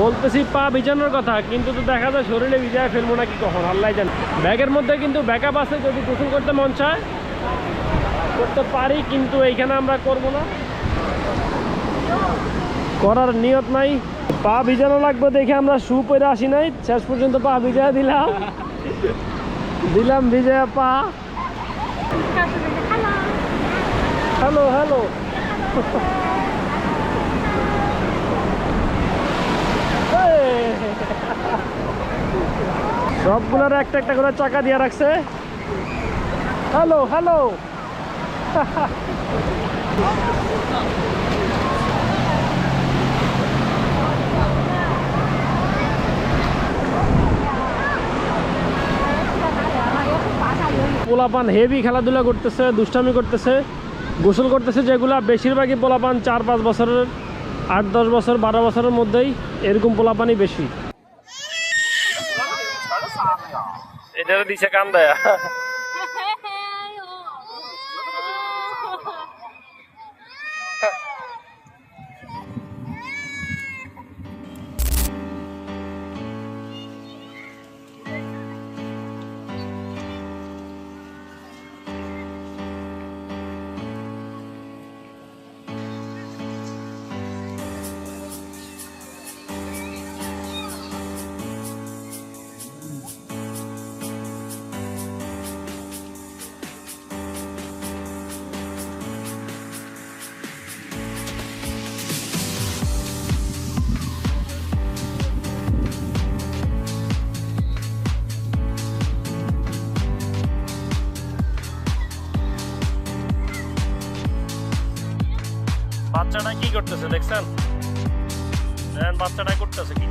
বলতেছি পা ভিজানোর কথা কিন্তু তো দেখা যায় শরীরে ভিজায় ফেলব নাকি কখন আল্লাহ জান। ব্যাগের মধ্যে কিন্তু ব্যাকআপ আছে যদি গোসল করতে মন চায়। করতে পারি কিন্তু এইখানে আমরা করব না। করার নিয়ত নাই। পা ভিজানো লাগবে দেখে আমরা শু পরে আসি নাই। শেষ পর্যন্ত পা ভিজা দিলাম। দিলাম ভিজা পা। Hello hello. সবগুলোর একটা একটা করে চাকা দিয়ে রাখছে। হ্যালো হ্যালো পোলাপান হেভি খেলাধুলা করতেছে, দুষ্টামি করতেছে, গোসল করতেছে যেগুলা বেশিরভাগই পোলাপান চার পাঁচ বছরের, আট দশ বছর, বারো বছরের মধ্যেই এরকম পোলাপানই বেশি। এটা দিছে কান বাচ্চাটা কি করতেছে দেখছেন? বাচ্চাটা করতেছে কি?